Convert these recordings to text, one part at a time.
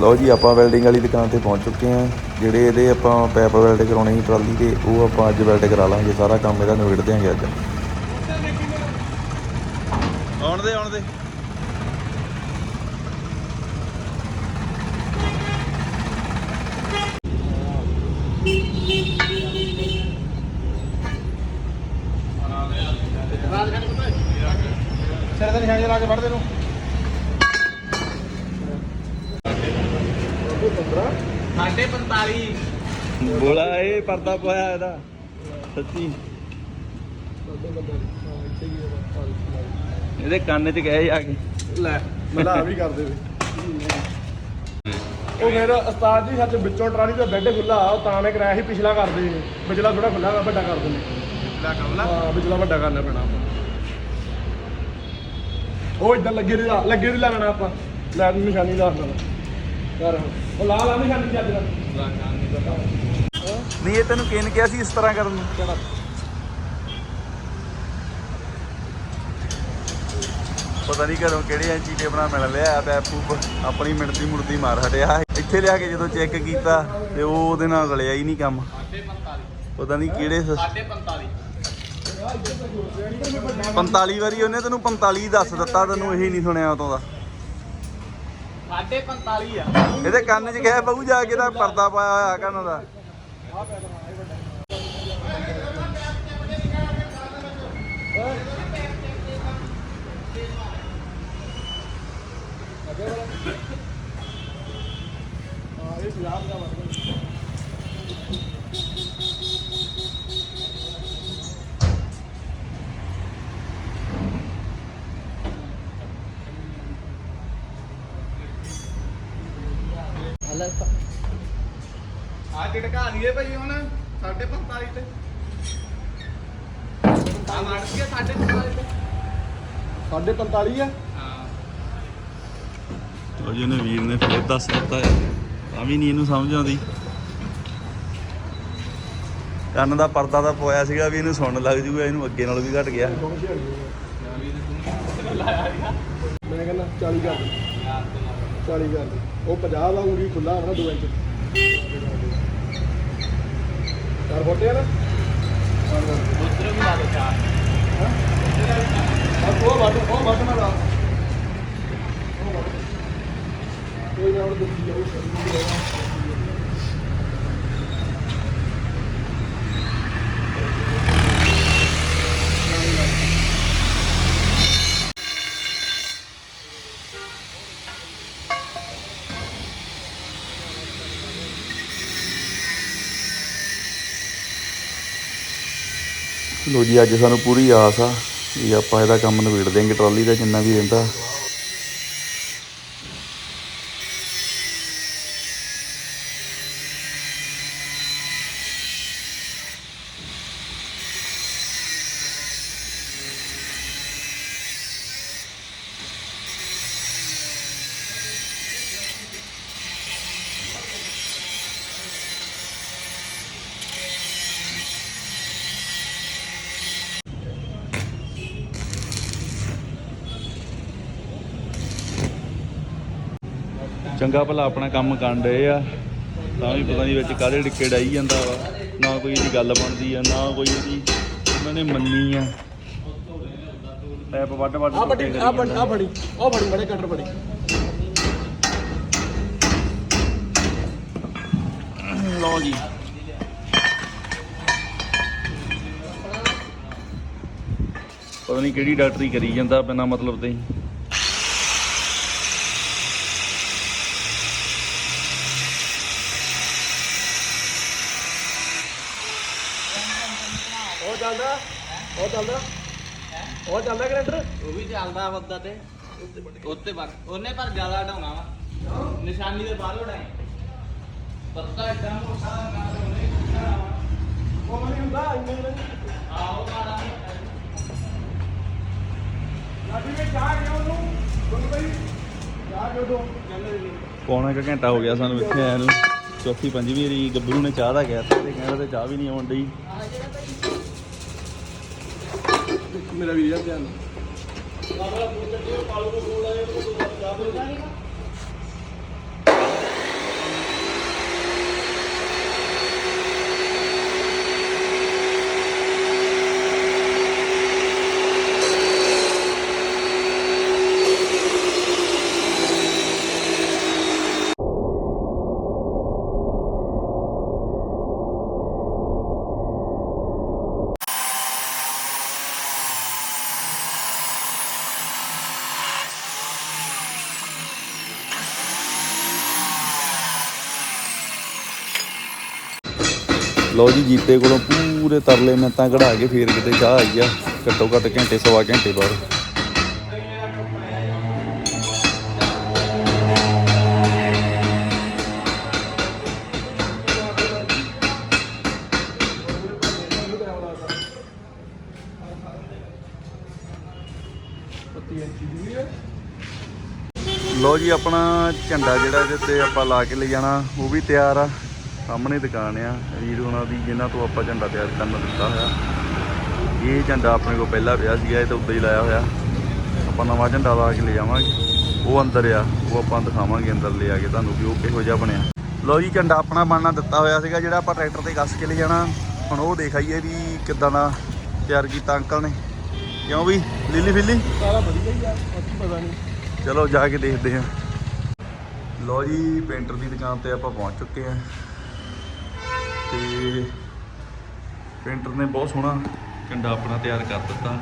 ਲਓ ਜੀ, ਆਪਾਂ ਵੈਲਡਿੰਗ ਵਾਲੀ ਦੁਕਾਨ ਤੇ ਪਹੁੰਚ ਚੁੱਕੇ ਹਾਂ। ਜਿਹੜੇ ਇਹਦੇ ਆਪਾਂ ਪੈਪ ਵੈਲਡ ਕਰਾਉਣੇ ਸੀ ਟਰਾਲੀ ਤੇ ਉਹ ਆਪਾਂ ਅੱਜ ਵੈਲਡ ਕਰਾ ਲਾਂਗੇ। ਸਾਰਾ ਕੰਮ ਇਹਦਾ ਨਿਬੇੜ ਦਿਆਂਗੇ ਅੱਜ। ਆਉਣ ਦੇ ਆਉਣ ਦੇ ਸਿਰ ਤੇ ਨਿਸ਼ਾਨੀ ਲਾ ਕੇ ਵੜਦੇ ਨੂੰ ਸਾਢੇ 45 ਬੋਲਾ ਇਹ ਪਰਦਾ ਪਾਇਆ ਇਹਦਾ ਸੱਚੀ। ਇਹਦੇ ਕੰਨ 'ਚ ਗਏ ਜਾ ਕੇ। ਲੈ ਮਲਾ ਵੀ ਕਰਦੇ ਵੇ ਉਹ ਮੇਰਾ ਉਸਤਾਦ ਜੀ ਸੱਚ ਵਿੱਚੋਂ ਟਰਾਲੀ ਦਾ ਬੈੱਡ ਖੁੱਲਾ ਉਹ ਤਾਂ ਨੇ ਕਰਾਇਆ ਸੀ ਪਿਛਲਾ ਕਰਦੇ ਨੇ ਵਿਚਲਾ ਥੋੜਾ ਖੁੱਲਾ ਵਾ ਵੱਡਾ ਕਰ ਦਿੰਦੇ ਲਾ ਕਮਲਾ ਹਾਂ ਵਿਚਲਾ ਵੱਡਾ ਕਰਨਾ ਪੈਣਾ ਆਪਾਂ। ਉਹ ਇਦਾਂ ਲੱਗੇ ਦੀ ਲਾ- ਲੱਗੇ ਦੀ ਲਾਣਾ ਆਪਾਂ। ਲੈ ਨਿਸ਼ਾਨੀ ਦੱਸ ਦੇਣਾ ਕਰ ਉਹ ਚੱਜ ਨਹੀਂ ਇਹ ਤੈਨੂੰ ਕਿਹਨ ਕਿਹਾ ਸੀ ਇਸ ਤਰ੍ਹਾਂ ਕਰਨ ਨੂੰ? ਪਤਾ ਨਹੀਂ ਘਰੋਂ ਕਿਹੜੇ ਟੇਪ ਨਾਲ ਮਿਲ ਲਿਆ ਪੂਪ ਆਪਣੀ ਮਿਣਤੀ ਮੁੜਦੀ ਮਾਰ ਹਟਿਆ। ਇੱਥੇ ਲਿਆ ਕੇ ਜਦੋਂ ਚੈੱਕ ਕੀਤਾ ਤੇ ਉਹ ਉਹਦੇ ਨਾਲ ਗਲਿਆ ਹੀ ਨਹੀਂ ਕੰਮ। ਸਾਢੇ 45 ਪਤਾ ਨਹੀਂ ਕਿਹੜੇ ਸ- ਸਾਢੇ 45 45 ਵਾਰੀ ਉਹਨੇ ਤੈਨੂੰ 45 ਦੱਸ ਦਿੱਤਾ ਤੈਨੂੰ ਇਹੀ ਨਹੀਂ ਸੁਣਿਆ ਉਤੋਂ ਦਾ। 45 ਆ। ਇਹਦੇ ਕੰਨ 'ਚ ਗਏ ਬਹੂ ਜਾ ਕੇ ਦਾ ਪਰਦਾ ਪਾਇਆ ਹੋਇਆ ਕੰਨ ਦਾ। ਹਾਂ ਇਹ ਪੰਜਾਬ ਦਾ ਵਰਗਾ ਆ ਝਟਕਾ ਦਈਏ ਭਾਈ ਹੁਣ ਸਾਢੇ 45 ਤੇ। ਆ ਮਾਰ ਕੇ ਸਾਢੇ 45 ਤੇ। ਸਾਢੇ 45 ਆ। ਹਾਂ। ਉਹ ਜਿਹਨੇ ਵੀਰ ਨੇ ਫੇਰ ਦੱਸ ਦਿੱਤਾ ਹੈ। ਤਾਂ ਵੀ ਨਹੀਂ ਇਹਨੂੰ ਸਮਝ ਆਉਂਦੀ। ਕੰਨ ਦਾ ਪਰਦਾ ਤਾਂ ਪੋਇਆ ਸੀਗਾ ਵੀ ਇਹਨੂੰ ਸੁਣਨ ਲੱਗ ਜੂਗਾ ਇਹਨੂੰ ਅੱਗੇ ਨਾਲੋਂ ਵੀ ਘਟ ਗਿਆ। ਮੈਂ ਕਹਿੰਦਾ 40 ਕਰ ਦੇ। 40 ਕਰ ਦੇ ਉਹ 50 ਦਾ ਉਂਗੀ ਖੁੱਲਾ ਹੋਣਾ 2 ਇੰਚ। ਚਾਰ ਫੋਟੇ ਆ ਨਾ? ਉਧਰ ਵੀ ਲਾ ਦੇ ਚਾਰ ਆ ਉਹ ਵੱਟ ਉਹ ਵੱਟ ਨਾ ਲਾ। ਉਹ ਵੱਟ। ਕੋਈ ਨਾ ਉਹ ਦੇਖੀ ਜਾਊ ਲੋ ਜੀ, ਅੱਜ ਸਾਨੂੰ ਪੂਰੀ ਆਸ ਆ ਵੀ ਆਪਾਂ ਇਹਦਾ ਕੰਮ ਨਿਬੇੜ ਦੇਂਗੇ ਟਰਾਲੀ ਦਾ ਜਿੰਨਾ ਵੀ ਰਹਿੰਦਾ। ਚੰਗਾ ਭਲਾ ਆਪਣਾ ਕੰਮ ਕਰਨ ਡਏ ਆ। ਤਾਂ ਵੀ ਪਤਾ ਨਹੀਂ ਵਿੱਚ ਕਾਹਦੇ ਡਿੱਕੇ ਡਾਈ ਜਾਂਦਾ ਵਾ। ਨਾ ਕੋਈ ਇਹਦੀ ਗੱਲ ਬਣਦੀ ਆ ਨਾ ਕੋਈ ਇਹਦੀ ਉਹਨਾਂ ਨੇ ਮੰਨੀ ਆ। ਪੈਪ ਵੱਡ ਵੱਡ ਆ ਬੜੀ ਆ ਬੜੀ ਆ ਬੜੀ ਉਹ ਬੜੀ ਬੜੇ ਕਟਰ ਬੜੀ ਲਓ ਜੀ। ਪਤਾ ਨਹੀਂ ਕਿਹੜੀ ਡਾਕਟਰੀ ਕਰੀ ਜਾਂਦਾ ਬਿਨਾਂ ਮਤਲਬ ਤੇ ਚੱਲਦਾ? ਉਹ ਚੱਲਦਾ? ਉਹ ਚੱਲਦਾ ਗ੍ਰੈਂਡਰ ਉਹ ਵੀ ਚੱਲਦਾ ਵੱਦਾ ਤੇ। ਉੱਤੇ ਪਰ ਉਹਨੇ ਪਰ ਜ਼ਿਆਦਾ ਢਾਉਣਾ ਵਾ। ਨਿਸ਼ਾਨੀ ਦੇ ਬਾਹਰ ਉਡਾਏ ਪੱਤਾ ਇਦਾਂ ਮੋਟਾ ਨਾ ਉਹਨੇ ਉਹ ਨਹੀਂ ਹੁੰਦਾ ਇੰਨੇ ਨੇ ਆਓ ਮਾਰਾ ਲਾਡੀ ਵਿੱਚ ਜਾ ਗਿਆ ਉਹਨੂੰ। ਗੁੰਨ ਬਈ ਜਾ ਕੇ ਉਦੋਂ ਚੱਲ ਜੀ ਪੌਣਾ ਕੁ ਘੰਟਾ ਹੋ ਗਿਆ ਸਾਨੂੰ ਇੱਥੇ ਆਇਆ ਨੂੰ। ਚੌਥੀ ਪੰਜਵੀਂ ਵਾਰੀ ਗੱਭਰੂ ਨੇ ਚਾਹ ਦਾ ਗਿਆ ਤੇ ਕਹਿੰਦਾ ਤੇ ਚਾਹ ਵੀ ਨਹੀਂ ਆਉਣ ਡਈ। ਮੇਰਾ ਵੀਰ ਯਾਰ ਧਿਆਨ ਲਓ ਜੀ, ਜੀਤੇ ਕੋਲੋਂ ਪੂਰੇ ਤਰਲੇ ਮਿੰਤਾਂ ਕਢਾ ਕੇ ਫੇਰ ਕਿਤੇ ਚਾਹ ਆਈ ਆ। ਘੱਟੋ ਘੱਟ ਘੰਟੇ, ਸਵਾ ਘੰਟੇ ਬਾਅਦ। ਪੱਤੀ ਲਓ ਜੀ, ਆਪਣਾ ਝੰਡਾ ਜਿਹੜਾ ਇਹਦੇ ਤੇ ਆਪਾਂ ਲਾ ਕੇ ਲੈ ਜਾਣਾ, ਉਹ ਵੀ ਤਿਆਰ ਆ। ਸਾਹਮਣੇ ਦੁਕਾਨ ਆ ਵੀਰ ਉਹਨਾਂ ਦੀ ਜਿਨ੍ਹਾਂ ਤੋਂ ਆਪਾਂ ਝੰਡਾ ਤਿਆਰ ਕਰਨ ਦਿੱਤਾ ਹੋਇਆ। ਇਹ ਝੰਡਾ ਆਪਣੇ ਕੋਲ ਪਹਿਲਾਂ ਪਿਆ ਸੀਗਾ ਇਹ ਤਾਂ ਉੱਦਾਂ ਹੀ ਲਾਇਆ ਹੋਇਆ। ਆਪਾਂ ਨਵਾਂ ਝੰਡਾ ਲਾ ਕੇ ਲੈ ਜਾਵਾਂਗੇ ਉਹ ਅੰਦਰ ਆ ਉਹ ਆਪਾਂ ਦਿਖਾਵਾਂਗੇ ਅੰਦਰ ਲੈ ਆ ਕੇ ਤੁਹਾਨੂੰ ਵੀ ਉਹ ਕਿਹੋ ਜਿਹਾ ਬਣਿਆ। ਲਓ ਜੀ ਝੰਡਾ ਆਪਣਾ ਬਣਨਾ ਦਿੱਤਾ ਹੋਇਆ ਸੀਗਾ ਜਿਹੜਾ ਆਪਾਂ ਟਰੈਕਟਰ ਤੇ ਕੱਸ ਕੇ ਲੈ ਜਾਣਾ। ਹੁਣ ਉਹ ਦੇਖ ਆਈਏ ਵੀ ਕਿੱਦਾਂ ਦਾ ਤਿਆਰ ਕੀਤਾ ਅੰਕਲ ਨੇ। ਕਿਉਂ ਵੀ ਲੀਲੀ ਫਿੱਲੀ? ਸਾਰਾ ਵਧੀਆ ਹੀ ਆ ਪਤਾ ਨਹੀਂ। ਚਲੋ ਜਾ ਕੇ ਦੇਖਦੇ ਹਾਂ। ਲੋ ਜੀ ਪੇਂਟਰ ਦੀ ਦੁਕਾਨ ਤੇ ਆਪਾਂ ਪਹੁੰਚ ਚੁੱਕੇ ਹਾਂ। ਤੇ ਪੇਂਟਰ ਨੇ ਬਹੁਤ ਸੋਹਣਾ ਝੰਡਾ ਆਪਣਾ ਤਿਆਰ ਕਰ ਦਿੱਤਾ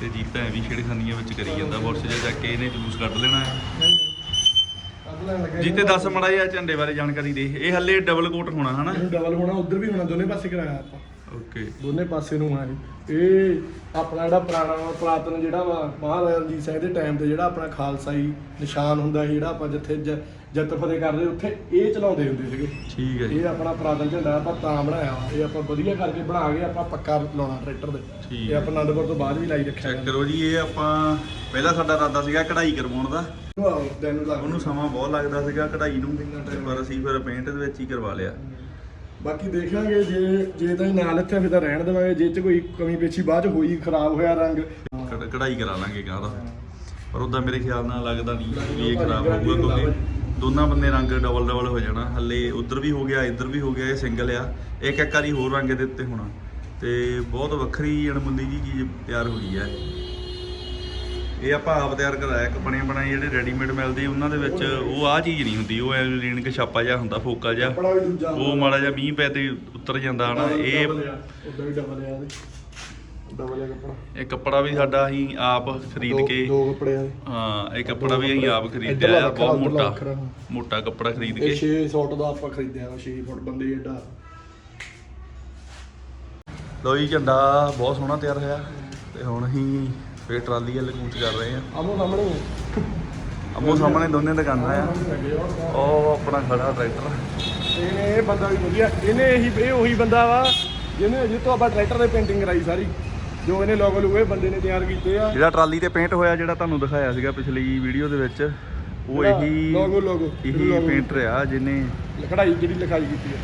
ਤੇ ਜੀ ਜੀਤਾ ਐਵੇਂ ਛੇੜਖਾਨੀਆਂ ਵਿੱਚ ਕਰੀ ਜਾਂਦਾ ਬੁਰਸ਼ ਜਿਹਾ ਚੱਕ ਕੇ ਇਹਨੇ ਜਲੂਸ ਕੱਢ ਲੈਣਾ ਹੈ। ਕੱਢ ਲੈਣ ਦੱਸ ਮੜਾ ਜਿਹਾ ਝੰਡੇ ਬਾਰੇ ਜਾਣਕਾਰੀ ਦੇ, ਇਹ ਹੱਲੇ ਡਬਲ ਕੋਟ ਹੋਣਾ, ਹਨਾ? ਡਬਲ ਹੋਣਾ, ਉਧਰ ਵੀ ਹੋਣਾ, ਦੋਨੇ ਪਾਸੇ ਕਰਾਇਆ ਆਪਾਂ। ਓਕੇ। ਦੋਨੇ ਪਾਸੇ ਨੂੰ ਆ ਇਹ ਇਹ ਆਪਣਾ ਜਿਹੜਾ ਪੁਰਾਣਾ ਪੁਰਾਤਨ ਜਿਹੜਾ ਵਾ ਮਹਾਰਾਜਾ ਰਣਜੀਤ ਸਿੰਘ ਦੇ ਟਾਈਮ ਤੇ ਜਿਹੜਾ ਆਪਣਾ ਖਾਲਸਾਈ ਨਿਸ਼ਾਨ ਹੁੰਦਾ ਸੀ ਜਿਹੜਾ ਆਪਾਂ ਜਿੱਥੇ ਜ- ਜਿੱਤ ਫਤਿਹ ਕਰਦੇ ਉੱਥੇ ਇਹ ਚਲਾਉਂਦੇ ਹੁੰਦੇ ਸੀਗੇ। ਠੀਕ ਹੈ ਜੀ। ਇਹ ਆਪਣਾ ਪੁਰਾਤਨ ਝੰਡਾ ਆਪਾਂ ਤਾਂ ਬਣਾਇਆ ਇਹ ਆਪਾਂ ਵਧੀਆ ਕਰਕੇ ਬਣਾ ਕੇ ਆਪਾਂ ਪੱਕਾ ਲਾਉਣਾ ਟਰੈਕਟਰ ਦੇ ਠੀਕ ਇਹ ਆਪਾਂ ਆਨੰਦਪੁਰ ਤੋਂ ਬਾਅਦ ਵੀ ਲਾਈ ਰੱਖਿਆ ਚੈੱਕ ਕਰੋ ਜੀ ਇਹ ਆਪਾਂ ਪਹਿਲਾਂ ਸਾਡਾ ਇਰਾਦਾ ਸੀਗਾ ਕਢਾਈ ਕਰਵਾਉਣ ਦਾ। ਉਹਨੂੰ ਸਮਾਂ ਬਹੁਤ ਲੱਗਦਾ ਸੀਗਾ ਕਢਾਈ ਨੂੰ। ਪਰ ਅਸੀਂ ਫਿਰ ਪੇਂਟ ਦੇ ਵਿੱਚ ਹੀ ਕਰਵਾ ਲਿਆ। ਬਾਕੀ ਦੇਖਾਂਗੇ ਜੇ ਜੇ ਤਾਂ ਇਹ ਨਾਲ ਇੱਥੇ ਫਿਰ ਤਾਂ ਰਹਿਣ ਦੇਵਾਂਗੇ। ਜੇ ਚ ਕੋਈ ਕਮੀ ਪੇਛੀ ਬਾਅਦ ਚ ਹੋਈ ਖਰਾਬ ਹੋਇਆ ਰੰਗ। ਕਢ- ਕਢਾਈ ਕਰਾ ਲਾਂਗੇ ਕਾਹਦਾ ਪਰ ਉਦਾਂ ਮੇਰੇ ਖਿਆਲ ਨਾਲ ਲੱਗਦਾ ਨਹੀਂ ਵੀ ਇਹ ਖਰਾਬ ਹੋਊਗਾ ਕਿਉਂਕਿ ਦੋਨਾਂ ਬੰਨੇ ਰੰਗ ਡਬਲ ਡਬਲ ਹੋ ਜਾਣਾ। ਹੱਲੇ ਉਧਰ ਵੀ ਹੋ ਗਿਆ ਇੱਧਰ ਵੀ ਹੋ ਗਿਆ ਇਹ ਸਿੰਗਲ ਆ। ਇੱਕ ਇੱਕ ਵਾਰੀ ਹੋਰ ਰੰਗ ਦੇ ਉੱਤੇ ਹੋਣਾ। ਤੇ ਬਹੁਤ ਵੱਖਰੀ ਅਣਮੁੱਲੀ ਜੀ ਚੀਜ਼ ਤਿਆਰ ਹੋਈ ਹੈ। ਇਹ ਆਪਾਂ ਆਪ ਤਿਆਰ ਕਰਾਇਆ ਇੱਕ ਬਣੇ ਬਣਾਏ ਜਿਹੜੇ ਰੈਡੀਮੇਡ ਮਿਲਦੇ ਉਹਨਾਂ ਦੇ ਵਿੱਚ ਉਹ ਆ ਚੀਜ਼ ਨਹੀਂ ਹੁੰਦੀ ਉਹ ਐ ਰੀਣ ਕੇ ਛਾਪਾ ਜਿਹਾ ਹੁੰਦਾ ਫੋਕਾ ਜਿਹਾ। ਉਹ ਮਾੜਾ ਜਿਹਾ ਮੀਂਹ ਪੈ ਤੇ ਉਤਰ ਜਾਂਦਾ ਹਨਾ ਇਹ ਉਦਾਂ ਡਬਲ ਆ ਇਹ ਕੱਪੜਾ ਵੀ ਸਾਡਾ ਅਸੀਂ ਆਪ ਖਰੀਦ ਦੋ- ਕੇ ਦੋ ਕੱਪੜੇ ਆ। ਹਾਂ ਇਹ ਕੱਪੜਾ ਵੀ ਅਸੀਂ ਆਪ ਖਰੀਦਿਆ ਆ ਬਹੁਤ ਮੋਟਾ। ਮੋਟਾ ਕੱਪੜਾ ਖਰੀਦ ਕੇ। 6 ਫੁੱਟ ਦਾ ਆਪਾਂ ਖਰੀਦਿਆ ਵਾ 6 ਫੁੱਟ ਬੰਦੇ ਏਡਾ। ਲੋ ਜੀ ਝੰਡਾ ਬਹੁਤ ਸੋਹਣਾ ਤਿਆਰ ਹੋਇਆ ਤੇ ਹੁਣ ਅਸੀਂ ਫੇਰ ਟਰਾਲੀ ਵੱਲ ਕੂਚ ਕਰ ਰਹੇ ਆ। ਆਮੋ ਸਾਹਮਣੇ। ਅੰਮੋ ਸਾਹਮਣੇ ਦੋਨੇ ਦੁਕਾਨਾਂ ਆ। ਉਹ ਆਪਣਾ ਖੜਾ ਟਰੈਕਟਰ। ਇਹਨੇ ਇਹ ਬੰਦਾ ਵੀ ਵਧੀਆ। ਇਹਨੇ ਇਹੀ ਇਹ ਉਹੀ ਬੰਦਾ ਵਾ ਜਿਹਨੇ ਜਿੱਤੋਂ ਆਪਾਂ ਟਰੈਕਟਰ ਦੇ ਪੇਂਟਿੰਗ ਕਰਾਈ ਸਾਰੀ। ਜੋ ਇਹਨੇ ਲੋਗੋ ਲੂਗੇ ਬੰਦੇ ਨੇ ਤਿਆਰ ਕੀਤੇ ਆ। ਜਿਹੜਾ ਟਰਾਲੀ ਤੇ ਪੇਂਟ ਹੋਇਆ ਜਿਹੜਾ ਤੁਹਾਨੂੰ ਦਿਖਾਇਆ ਸੀਗਾ ਪਿਛਲੀ ਵੀਡੀਓ ਦੇ ਵਿੱਚ ਉਹ ਇਹੀ ਲੋਗੋ ਲੋਗੋ ਇਹੀ ਪੇਂਟਰ ਆ ਜਿਹਨੇ ਲਿਖਾਈ ਜਿਹੜੀ ਲਿਖਾਈ ਕੀਤੀ ਆ।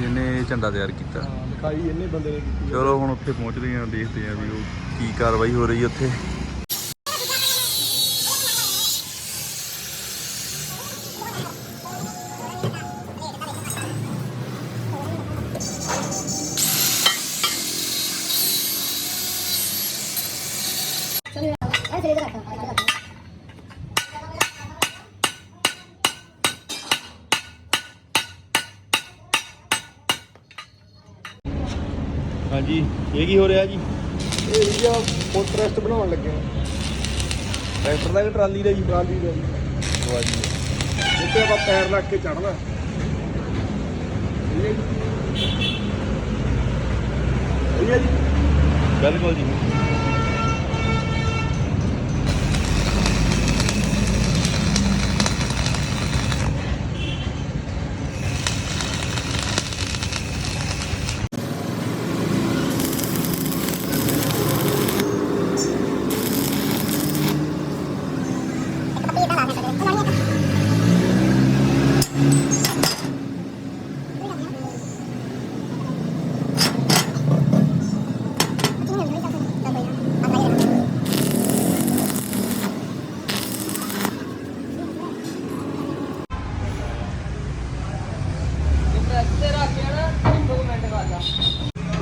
ਜਿਹਨੇ ਝੰਡਾ ਤਿਆਰ ਕੀਤਾ। ਲਿਖਾਈ ਇਹਨੇ ਬੰਦੇ ਨੇ ਕੀਤੀ ਚਲੋ ਹੁਣ ਉੱਥੇ ਪਹੁੰਚਦੇ ਆਂ ਦੇਖਦੇ ਆਂ ਵੀ ਉਹ ਕੀ ਕਾਰਵਾਈ ਹੋ ਰਹੀ ਉੱਥੇ? ਹਾਂਜੀ ਇਹ ਕੀ ਹੋ ਰਿਹਾ ਜੀ? ਇਹ ਜੀ ਬਣਾਉਣ ਲੱਗੇ ਆ ਟਰੈਕਟਰ ਦਾ ਕਿ ਟਰਾਲੀ ਦਾ ਜੀ? ਟਰਾਲੀ ਦਾ ਜੀ। ਵਾਹ ਜੀ ਜਿੱਤੇ ਆਪਾਂ ਪੈਰ ਰੱਖ ਕੇ ਚੜਨਾ ਇਹ ਜੀ। ਬਿਲਕੁਲ ਜੀ।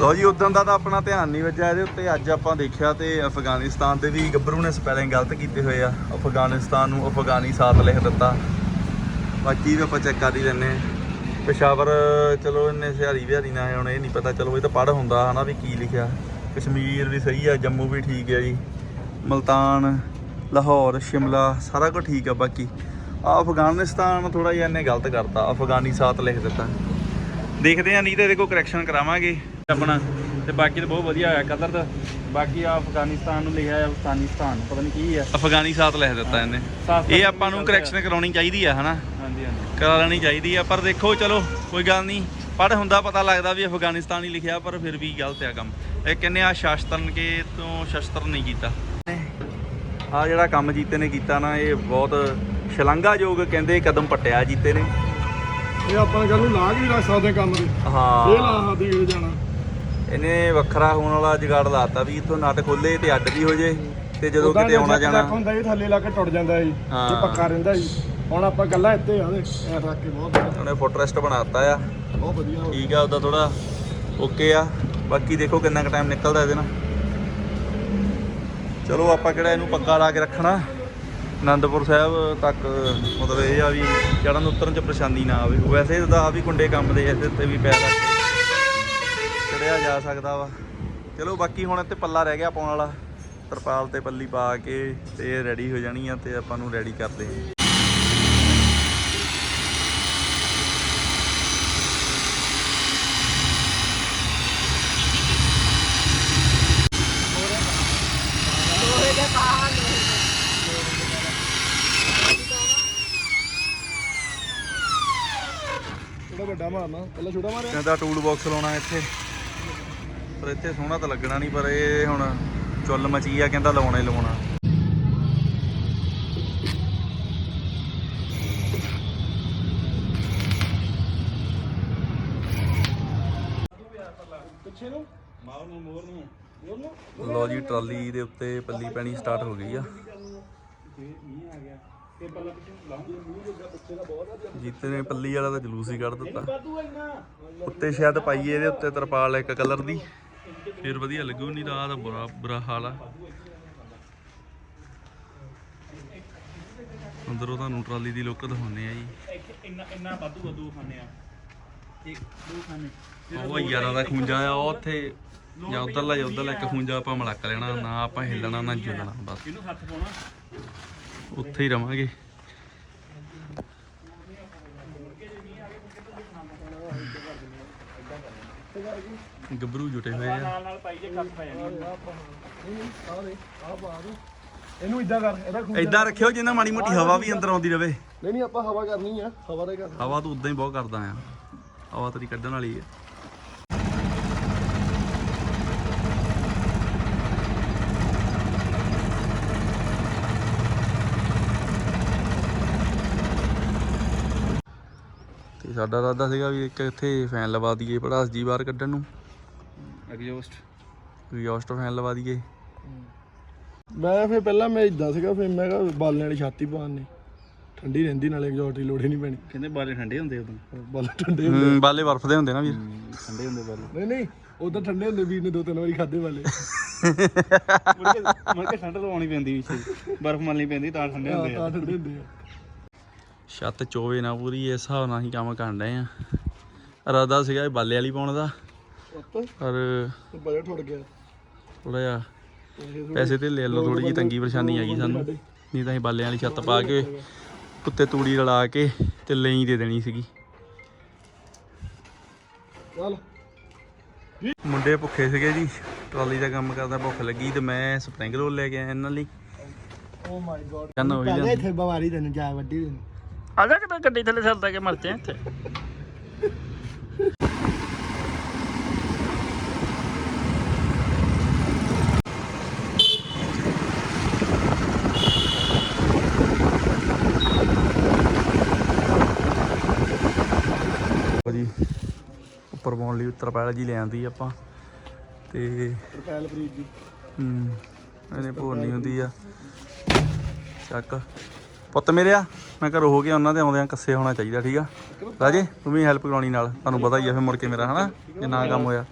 ਲੋ ਜੀ ਉਦੋਂ ਦਾ ਤਾਂ ਆਪਣਾ ਧਿਆਨ ਨਹੀਂ ਵੱਜਿਆ ਇਹਦੇ ਉੱਤੇ। ਅੱਜ ਆਪਾਂ ਦੇਖਿਆ ਤੇ ਅਫਗਾਨਿਸਤਾਨ ਦੇ ਵੀ ਗੱਭਰੂ ਨੇ ਸਪੈਲਿੰਗ ਗਲਤ ਕੀਤੇ ਹੋਏ ਆ। ਅਫਗਾਨਿਸਤਾਨ ਨੂੰ ਅਫਗਾਨੀ ਸਾਥ ਲਿਖ ਦਿੱਤਾ। ਬਾਕੀ ਵੀ ਆਪਾਂ ਚੈੱਕ ਕਰ ਹੀ ਲੈਨੇ ਆ ਪਸ਼ਾਵਰ, ਚਲੋ ਇੰਨੇ ਸਿਹਾਰੀ ਵਿਹਾਰੀ ਨਾ ਹੁਣ ਇਹ ਨਹੀਂ ਪਤਾ, ਚਲੋ ਇਹ ਤਾਂ ਪੜ੍ਹ ਹੁੰਦਾ ਹਨਾ ਵੀ ਕੀ ਲਿਖਿਆ। ਕਸ਼ਮੀਰ ਵੀ ਸਹੀ ਆ, ਜੰਮੂ ਵੀ ਠੀਕ ਆ ਜੀ। ਮਲਤਾਨ, ਲਾਹੌਰ, ਸ਼ਿਮਲਾ, ਸਾਰਾ ਕੁਝ ਠੀਕ ਆ ਬਾਕੀ। ਆ ਅਫਗਾਨਿਸਤਾਨ ਥੋੜਾ ਜਿਹਾ ਇਹਨੇ ਗਲਤ ਕਰਤਾ, ਅਫਗਾਨੀ ਸਾਥ ਲਿਖ ਦਿੱਤਾ। ਦੇਖਦੇ ਆ ਨਹੀਂ ਤੇ ਇਹਦੇ ਕੋਲ ਕਰੈਕਸ਼ਨ ਕਰਾਵਾਂਗੇ। ਆਪਣਾ ਤੇ ਬਾਕੀ ਤਾਂ ਬਹੁਤ ਵਧੀਆ ਹੋਇਆ ਕਲਰ ਤਾਂ। ਬਾਕੀ ਆ ਅਫਗਾਨਿਸਤਾਨ ਨੂੰ ਲਿਖਿਆ ਹੈ ਅਫਗਾਨਿਸਤਾਨ ਪਤਾ ਨਹੀਂ ਕੀ ਹੈ ਅਫਗਾਨੀਸਤਾਨ ਲਿਖ ਦਿੱਤਾ ਇਹਨੇ। ਇਹ ਆਪਾਂ ਨੂੰ ਕਰੈਕਸ਼ਨ ਕਰਾਉਣੀ ਚਾਹੀਦੀ ਆ ਹਨਾ? ਹਾਂਜੀ ਹਾਂਜੀ। ਕਰਾ ਲੈਣੀ ਚਾਹੀਦੀ ਆ ਪਰ ਦੇਖੋ ਚਲੋ ਕੋਈ ਗੱਲ ਨਹੀਂ ਪੜ ਹੁੰਦਾ ਪਤਾ ਲੱਗਦਾ ਵੀ ਅਫਗਾਨਿਸਤਾਨ ਹੀ ਲਿਖਿਆ ਪਰ ਫਿਰ ਵੀ ਗਲਤ ਆ ਕੰਮ। ਇਹ ਕਹਿੰਦੇ ਆ ਸ਼ਾਸਤਰਨ ਕੇ ਤੋਂ ਸ਼ਸਤਰ ਨਹੀਂ ਕੀਤਾ। ਆ ਜਿਹੜਾ ਕੰਮ ਜੀਤੇ ਨੇ ਕੀਤਾ ਨਾ ਇਹ ਬਹੁਤ ਸ਼ਲਾਘਾਯੋਗ ਕਹਿੰਦੇ ਕਦਮ ਪੱਟਿਆ ਜੀਤੇ ਨੇ। ਇਹ ਆਪਾਂ ਨੇ ਕੱਲ ਨੂੰ ਲਾਗ ਵੀ ਰੱਖ ਸਕਦੇ ਕੰਮ ਦੇ। ਇਹ ਹਾਂ ਲਾ ਹੱਦੀ ਇਹ ਜਾਣਾ। ਇਹਨੇ ਵੱਖਰਾ ਹੋਣ ਵਾਲਾ ਜੁਗਾੜ ਲਾਤਾ ਵੀ ਇਥੋਂ ਨਟ ਖੋਲੇ ਤੇ ਅੱਡ ਵੀ ਹੋ ਜੇ ਤੇ ਜਦੋਂ ਕਿਤੇ ਜੇ ਆਉਣਾ ਜਾਣਾ। ਹੁੰਦਾ ਇਹ ਥੱਲੇ ਲਾ ਕੇ ਟੁੱਟ ਜਾਂਦਾ। ਜੇ ਪੱਕਾ ਰਹਿੰਦਾ ਸੀ। ਹੁਣ ਆਪਾਂ ਗੱਲਾਂ ਇੱਥੇ ਆ ਦੇ ਐ ਰੱਖ ਕੇ ਬਹੁਤ ਉਹਨੇ ਫੁੱਟਰੈਸਟ ਬਣਾਤਾ ਆ। ਬਹੁਤ ਵਧੀਆ। ਠੀਕ ਆ ਉਹਦਾ ਥੋੜਾ ਓਕੇ ਆ। ਬਾਕੀ ਦੇਖੋ ਕਿੰਨਾ ਕੁ ਟਾਈਮ ਨਿਕਲਦਾ ਇਹਦੇ ਨਾਲ। ਚਲੋ ਆਪਾਂ ਕਿਹੜਾ ਇਹਨੂੰ ਪੱਕਾ ਲਾ ਕੇ ਰੱਖਣਾ। ਆਨੰਦਪੁਰ ਸਾਹਿਬ ਤੱਕ ਮਤਲਬ ਇਹ ਆ ਵੀ ਚੜਨ ਉਤਰਨ ਚ ਪਰੇਸ਼ਾਨੀ ਨਾ ਆਵੇ। ਵੈਸੇ ਤਾਂ ਆ ਵੀ ਕੁੰਡੇ ਕੰਮ ਦੇ ਇਹਦੇ ਤੇ ਵੀ ਰੱਖ ਕੇ ਚੜਿਆ ਜਾ ਸਕਦਾ ਵਾ। ਚਲੋ ਬਾਕੀ ਹੁਣ ਇੱਥੇ ਪੱਲਾ ਰਹਿ ਗਿਆ ਪਾਉਣ ਵਾਲਾ। ਤਰਪਾਲ ਤੇ ਪੱਲੀ ਪਾ ਕੇ ਤੇ ਇਹ ਰੈਡੀ ਹੋ ਜਾਣੀ ਆ ਤੇ ਆਪਾਂ ਨੂੰ ਰੈਡੀ ਕਰਦੇ ਹਾਂ ਵੱਡਾ ਮਾਰਨਾ। ਪਹਿਲਾਂ ਛੋਟਾ ਮਾਰਿਆ। ਕਹਿੰਦਾ ਟੂਲ ਬਾਕਸ ਲਾਉਣਾ ਇੱਥੇ। ਪਰ ਇੱਥੇ ਸੋਹਣਾ ਤਾਂ ਲੱਗਣਾ ਨਹੀਂ ਪਰ ਇਹ ਹੁਣ ਚੁੱਲ ਮਚੀ ਆ ਕਹਿੰਦਾ ਲਾਉਣਾ ਹੀ ਲਾਉਣਾ। ਲੋ ਜੀ ਟਰਾਲੀ ਦੇ ਉੱਤੇ ਪੱਲੀ ਪੈਣੀ ਸਟਾਰਟ ਹੋ ਗਈ ਆ। ਜੀਤੇ ਨੇ ਪੱਲੀ ਵਾਲਾ ਤਾਂ ਜਲੂਸ ਹੀ ਕੱਢ ਦਿੱਤਾ। ਉੱਤੇ ਸ਼ਾਇਦ ਪਾਈਏ ਇਹਦੇ ਉੱਤੇ ਤਰਪਾਲ ਇੱਕ ਕਲਰ ਦੀ। ਫਿਰ ਵਧੀਆ ਲੱਗੂ ਨਹੀਂ ਤਾਂ ਆਹ ਤਾਂ ਬੁਰਾ ਬੁਰਾ ਹਾਲ ਆ। ਅੰਦਰੋਂ ਤੁਹਾਨੂੰ ਟਰਾਲੀ ਦੀ ਲੁੱਕ ਦਿਖਾਉਂਦੇ ਆ ਜੀ। ਇੰਨਾ ਇੰਨਾ ਵਾਧੂ ਵਾਧੂ ਖਾਣੇ ਆ ਇੱਕ ਦੋ ਖਾਣੇ ਉਹ ਯਾਰਾਂ ਦਾ ਖੂੰਜਾ ਆ ਉਹ ਉੱਥੇ ਜਾਂ ਉਧਰਲਾ ਜਾਂ ਉਧਰਲਾ ਇੱਕ ਖੂੰਜਾ ਆਪਾਂ ਮਲਕ ਲੈਣਾ ਨਾ ਆਪਾਂ ਹਿੱਲਣਾ ਨਾ ਜੁਲਣਾ ਬਸ। ਇਹਨੂੰ ਹੱਥ ਪਾਉਣਾ? ਉੱਥੇ ਹੀ ਰਵਾਂਗੇ। ਗੱਭਰੂ ਜੁਟੇ ਹੋਏ ਆ। ਨਾਲ ਨਾਲ ਪਾਈ ਜੇ ਕੱਟ ਪੈ ਜਾਣੀ ਇਹਨੂੰ ਇਦਾਂ ਕਰ ਇਹਦਾ ਖੂਨ ਏਦਾਂ ਰੱਖਿਓ ਜਿੰਨਾ ਮਾੜੀ ਮੋਟੀ ਹਵਾ ਵੀ ਅੰਦਰ ਆਉਂਦੀ ਰਵੇ। ਨਹੀਂ ਨਹੀਂ ਆਪਾਂ ਹਵਾ ਕਰਨੀ ਆ ਹਵਾ ਦੇ ਕਰ। ਹਵਾ ਤਾਂ ਉਦਾਂ ਹੀ ਬਹੁਤ ਕਰਦਾ ਆ। ਹਵਾ ਤੇਰੀ ਕੱਢਣ ਵਾਲੀ ਆ। ਤੇ ਸਾਡਾ ਇਰਾਦਾ ਸੀਗਾ ਵੀ ਇੱਕ ਇੱਥੇ ਫੈਨ ਲਵਾ ਦਈਏ ਪੜਾਸ ਜੀ ਬਾਹਰ ਕੱਢਣ ਨੂੰ। ਐਗਜ਼ੌਸਟ ਐਗਜ਼ੌਸਟ ਫੈਨ ਲਵਾ ਦਈਏ। ਮੈਂ ਫਿਰ ਪਹਿਲਾਂ ਮੈਂ ਇਦਾਂ ਸੀਗਾ ਫਿਰ ਮੈਂ ਕਿਹਾ ਬਾਲਣ ਵਾਲੀ ਛਾਤੀ ਪਾਉਣੀ ਠੰਡੀ ਰਹਿੰਦੀ ਨਾਲੇ ਐਗਜ਼ੌਸਟ ਦੀ ਲੋੜ ਹੀ ਨਹੀਂ ਪੈਣੀ। ਕਹਿੰਦੇ ਬਾਲੇ ਠੰਡੇ ਹੁੰਦੇ ਉਦੋਂ। ਬਾਲ ਠੰਡੇ ਹੁੰਦੇ। ਹੂੰ ਬਾਲੇ ਬਰਫ ਦੇ ਹੁੰਦੇ ਨਾ ਵੀਰ। ਠੰਡੇ ਹੁੰਦੇ ਬਾਲੇ। ਨਹੀਂ ਨਹੀਂ ਉਦੋਂ ਠੰਡੇ ਹੁੰਦੇ ਵੀਰ ਨੇ ਦੋ ਤਿੰਨ ਵਾਰੀ ਖਾਦੇ ਵਾਲੇ ਮੁੜ ਕੇ ਠੰਡ ਲਵਾਉਣੀ ਪੈਂਦੀ ਵਿੱਚ। ਬਰਫ਼ ਮਲਣੀ ਪੈਂਦੀ ਤਾਂ ਠੰਡੇ ਹੁੰਦੇ ਤਾਂ ਆ ਠੰਡੇ ਹੁੰਦੇ ਆ। ਛੱਤ ਚੋਵੇ ਨਾ ਪੂਰੀ ਇਸ ਹਿਸਾਬ ਨਾਲ ਹੀ ਕੰਮ ਕਰਨ ਡਏ ਆ। ਇਰਾਦਾ ਸੀਗਾ ਇਹ ਬਾਲੇ ਵਾਲੀ ਪਾਉਣ ਦਾ। ਉੱਤੇ ਪਰ ਬਜਟ ਟੁੱਟ ਗਿਆ। ਥੋੜਾ ਜਿਹਾ ਪੈਸੇ ਤੇ ਲੈ ਲਓ ਥੋੜੀ ਜਿਹੀ ਤੰਗੀ ਪਰੇਸ਼ਾਨੀ ਆਈ ਸਾਨੂੰ। ਨਹੀਂ ਤਾਂ ਅਸੀਂ ਬਾਲਿਆਂ ਵਾਲੀ ਛੱਤ ਪਾ ਕੇ ਉੱਤੇ ਤੂੜੀ ਰਲਾ ਕੇ ਤੇ ਲਈ ਦੇ ਦੇਣੀ ਸੀਗੀ। ਚੱਲ। ਮੁੰਡੇ ਭੁੱਖੇ ਸੀਗੇ ਜੀ ਟਰਾਲੀ ਦਾ ਕੰਮ ਕਰਦਾ ਭੁੱਖ ਲੱਗੀ ਤੇ ਮੈਂ ਸਪਰਿੰਗ ਰੋਲ ਲੈ ਕੇ ਆਇਆ ਇਹਨਾਂ ਲਈ। ਓ ਮਾਈ ਕਹਿੰਦਾ ਉਹੀ ਪਹਿਲੇ ਲਿਆਂਦੀ। ਇੱਥੇ ਬਿਮਾਰੀ ਤੈਨੂੰ ਜਾ ਵੱਡੀ ਤੈਨੂੰ। ਆ ਜਾ ਕਿਤੇ ਗੱਡੀ ਥੱਲੇ ਸਰਦਾ ਕੇ ਮਰਤੇ ਇੱਥੇ ਲਓ ਜੀ ਉੱਪਰ ਪਾਉਣ ਲਈ ਉੱਤਰ ਪੈਲ ਜੀ ਲੈ ਆਂਦੀ ਆਪਾਂ। ਤੇ ਰਪੈਲ ਫਰੀਦ ਦੀ ਹੂੰ ਇਹਨੇ ਭੋਰਨੀ ਹੁੰਦੀ ਆ। ਚੱਕ। ਪੁੱਤ ਮੇਰਿਆ ਮੈਂ ਘਰੋਂ ਹੋ ਕੇ ਉਹਨਾਂ ਦੇ ਆਉਂਦਿਆਂ ਕੱਸੇ ਹੋਣਾ ਚਾਹੀਦਾ ਠੀਕ ਆ? ਰਾਜੇ ਤੂੰ ਵੀ ਹੈਲਪ ਕਰਾਉਣੀ ਨਾਲ। ਤੁਹਾਨੂੰ ਪਤਾ ਹੀ ਆ ਫਿਰ ਮੁੜ ਕੇ ਮੇਰਾ ਹਨਾ? ਜੇ ਨਾ ਕੰਮ ਹੋਇਆ।